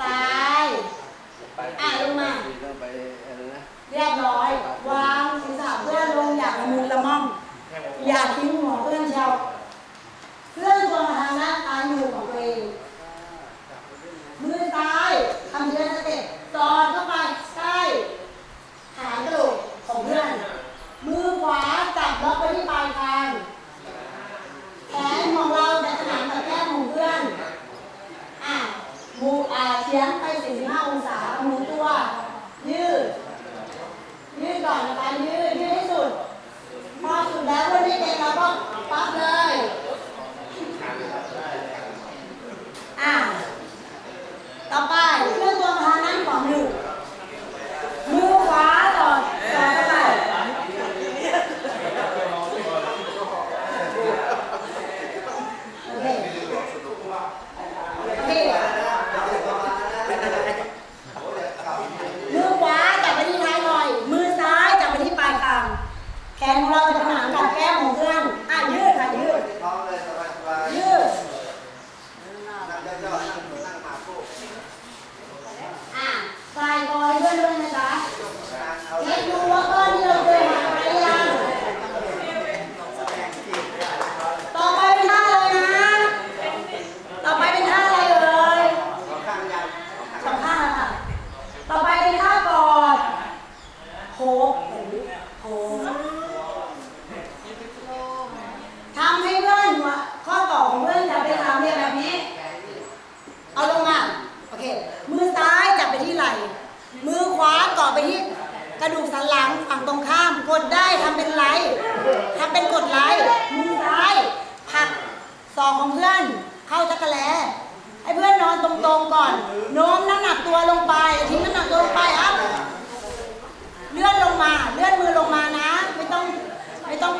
ซ้ายอาลงมาเรียบร้อย วางศีรษะเพื่อนลงอย่างละมุนละม่อม อย่าทิ้งหัวเพื่อนชาว เฉียงไป 45 องศาหมุนตัว ยืด ยืดก่อนนะคะยืดยืดให้สุด พอสุดแล้วเพื่อนเด็กเราก็ปั๊บเลย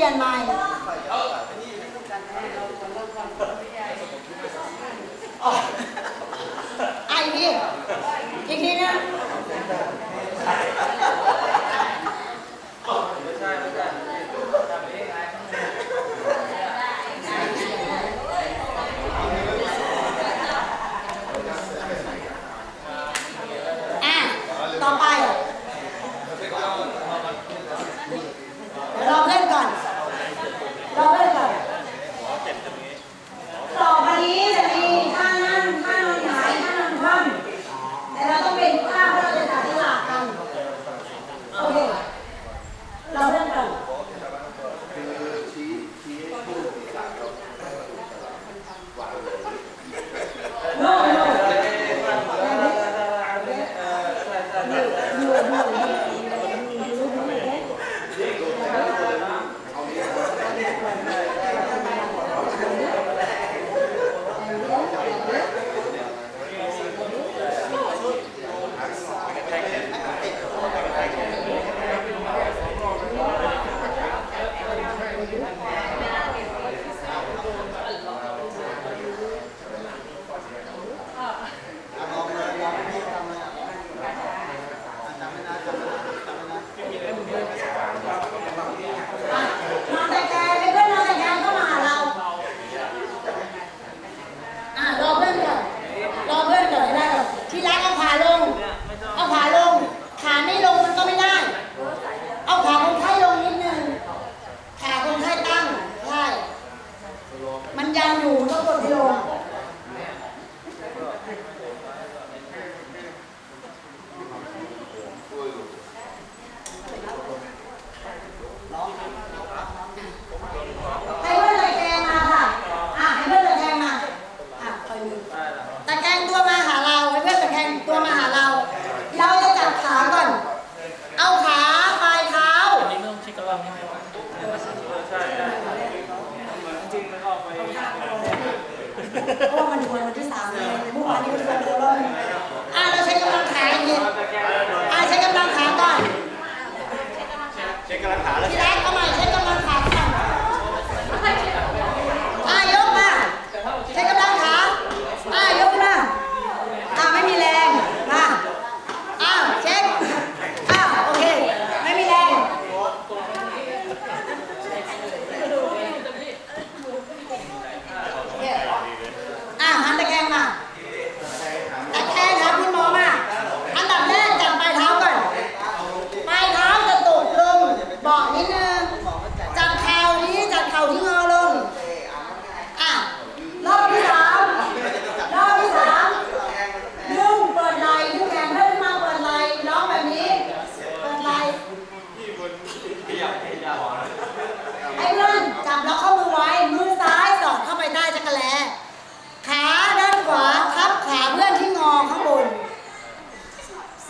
ลี่ยนใหม่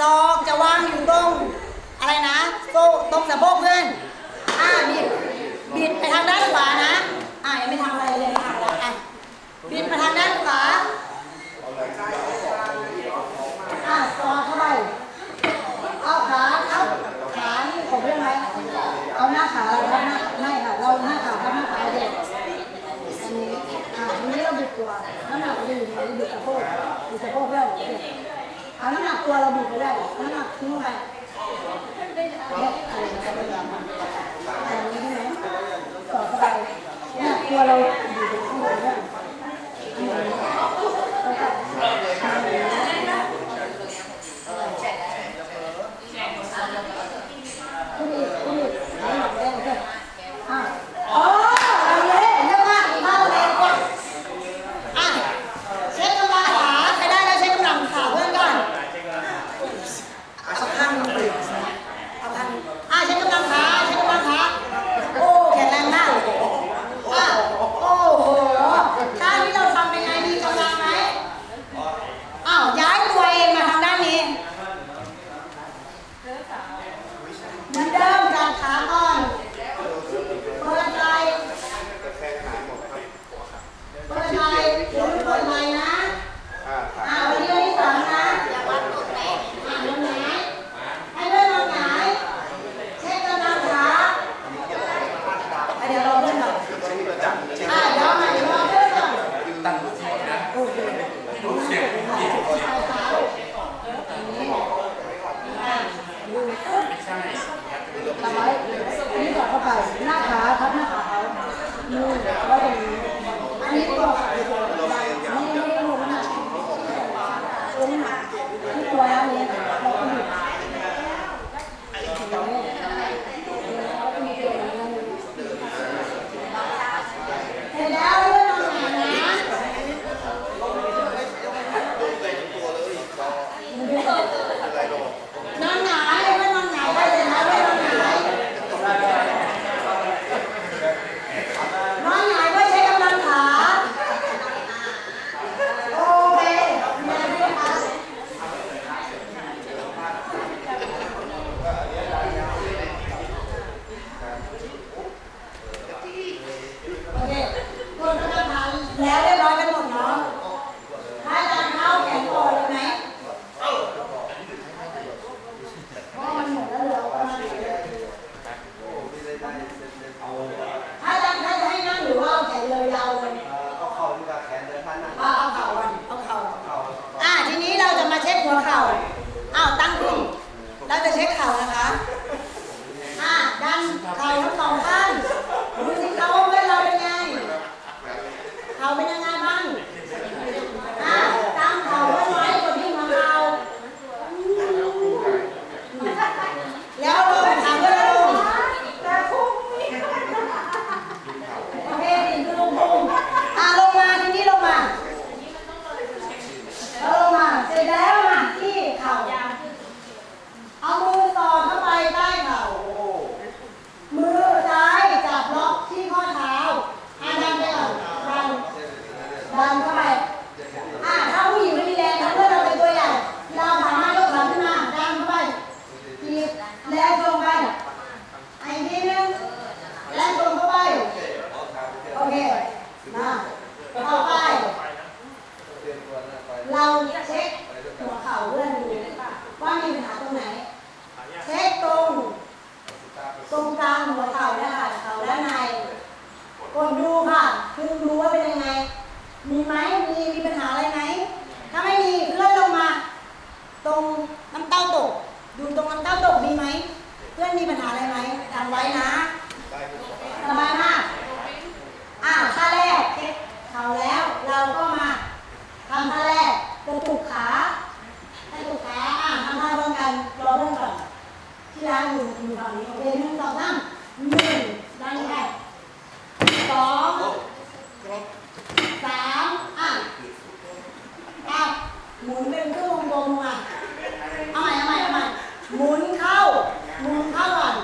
ซอกจะวางอยู่ตรงอะไรนะโซ่ตรงสะโพกเพื่อนอ่าบิดบิดไปทางด้านขวานะอ่ายังไม่ทำอะไรเลยทางอะบิดไปทางด้านขวาอ่าซอกเข้าไปเอาขาเอาขานี่ขอเรื่องไรเอาหน้าขาเราทับหน้าไม่ค่ะเราหน้าขาทับหน้าขาเด็กอันนี้อ่าอันนี้เราบิดตัวน้ำหนักจะอยู่ในบิดสะโพกบิดสะโพกเพื่อน เอาน้หนักตัวเราบีบไม่ได้หน้ำหนักทิ้งไปเนี่ไรแต่นี้ไหมต่อไปเนี่ตัวเราบีบไปข้าง มีไหมมีมีปัญหาอะไรไหมถ้าไม่มีเพื่อนลงมา ตรงน้ำเต้าตก ดูตรงน้ำเต้าตกมีไหม เพื่อนมีปัญหาอะไรไหมจำไว้นะ มุนเป็นคู่วงกลอะเอาใหม่เอาใหม่เอาใหม่หมุนเข้าหมุนเข้าก่อน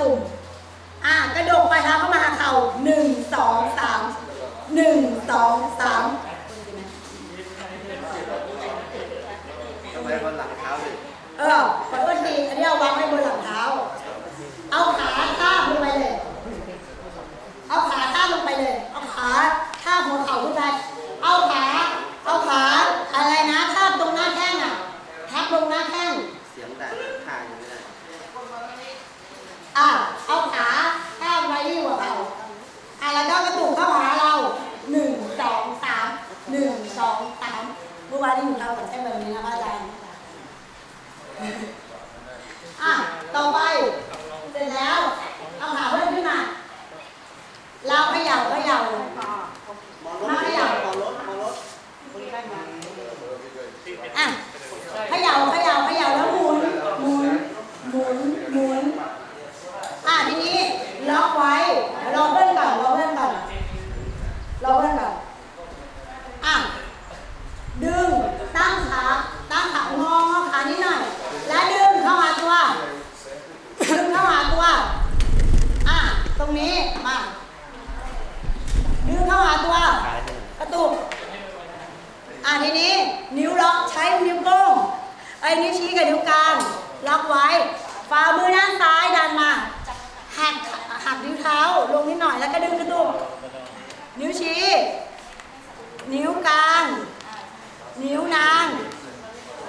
ตุ่มอะกระโดดปลายเท้าเข้ามาหาเข่าหนึ่งสองสามหนึ่งสอง กวันนี้ของเราใช้แบบนี้นะอาจารย์อะต่อไป เสร็จแล้ว เอาขาเพื่อนขึ้นมา เราเขย่าเขย่ามาเขย่าอะเขย่าเาี้มาดึงเข้าหาตัว กระตุก อะทีนี้ นิ้วล็อกใช้นิ้วโป้งไอ้นิ้วชี้กับนิ้วกลางล็อกไว้ฝ่ามือด้านซ้ายดันมาหักหักนิ้วเท้าลงนิดหน่อยแล้วก็ดึงกระตุก นิ้วชี้ นิ้วกลาง นิ้วนาง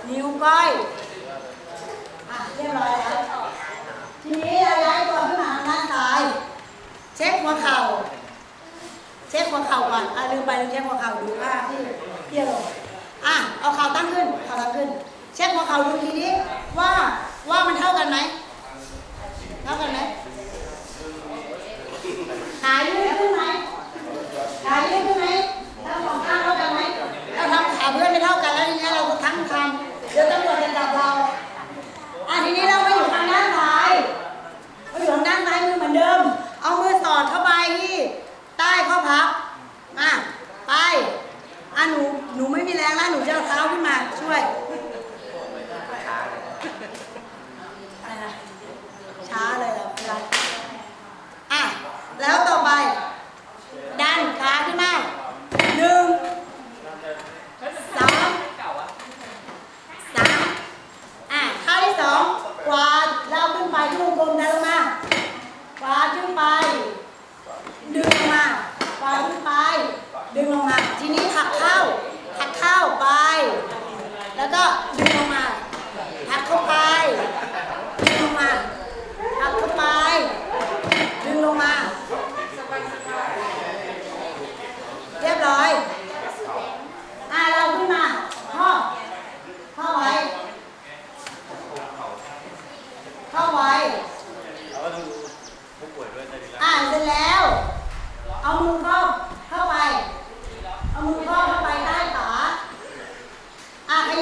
นิ้วก้อยอะเรียบร้อยแล้วทีนี้เราย้ายตัวขึ้นมาด้านซ้าย ช็คหัวเข่า เช็คหัวเข่าก่อนอะลืมไปลืมเช็คหัวเข่าดูอะพี่พี่โรอะเอาเข่าตั้งขึ้นเข่าตั้งขึ้น เช็คหัวเข่าดูทีนี้ว่าว่ามันเท่ากันไหมเท่ากันไหมขาดู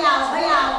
bayaw, bayaw.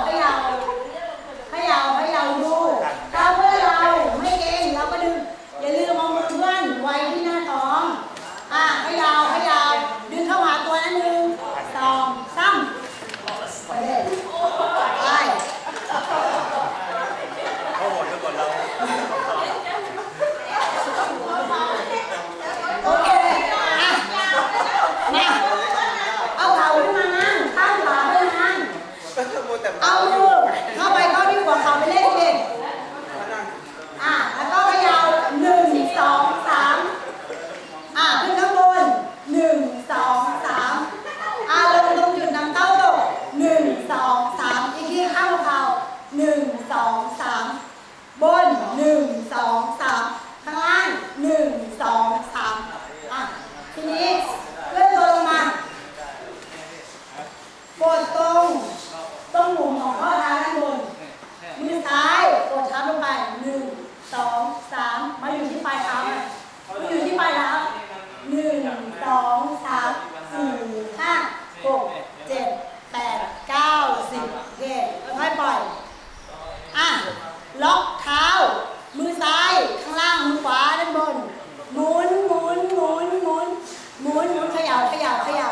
นหมุนเขย่าเขย่าเขย่า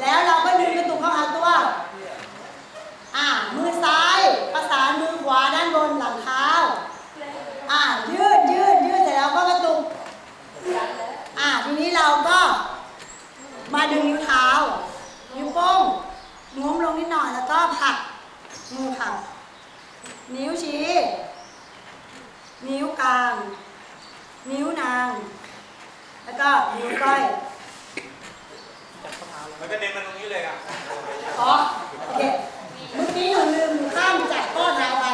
แล้วเราก็ดึงกระตุกเข้าหาตัว อ่า มือซ้ายประสานมือขวาด้านบนหลังเท้า อ่า ยืดยืดยืดเสร็จแล้วก็กระตุก อ่า ทีนี้เราก็ มาดึงนิ้วเท้า นิ้วโป้งงุ้มลงนิดหน่อยแล้วก็ผักมือผัก นิ้วชี้ นิ้วกลาง นิ้วนาง แล้วก็นิ้วก้อย มันก็เน้นมาตรงนี้เลยอะอ๋อเมื่อกี้หนูลืมข้ามจากข้อเท้าไป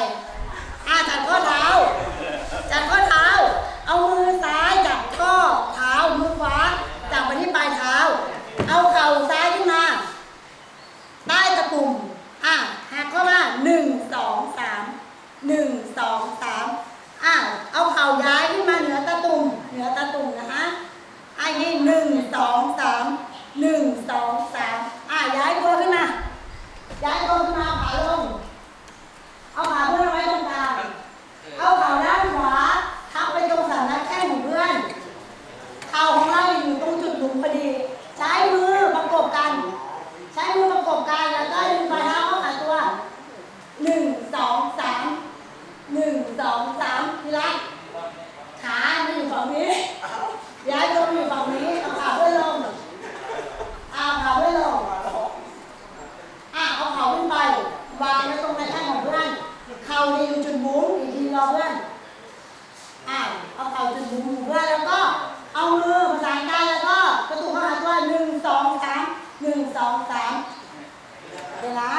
อ่าจากข้อเท้า่งสองสามหนึ่งสองสามพี่รักขาไม่อยู่ฝั่งนี้ย้ายตัวอยู่ฝั่งนี้เอาขาด้วยลงเอาขาเบื่อลงอ่เอาเขาขึ้นไป วางไว้ตรงในข้างของเพื่อนเข่าเนี่อยู่จุดบุ้งอีกทีรอเพื่อนอะเอาเข่าจุดบุ้งเพื่อแล้วก็เอามือประสานกายแล้วก็กระตุกเข้าหาตัวหนึ่งสองสามหนึ่งสองสามเวลา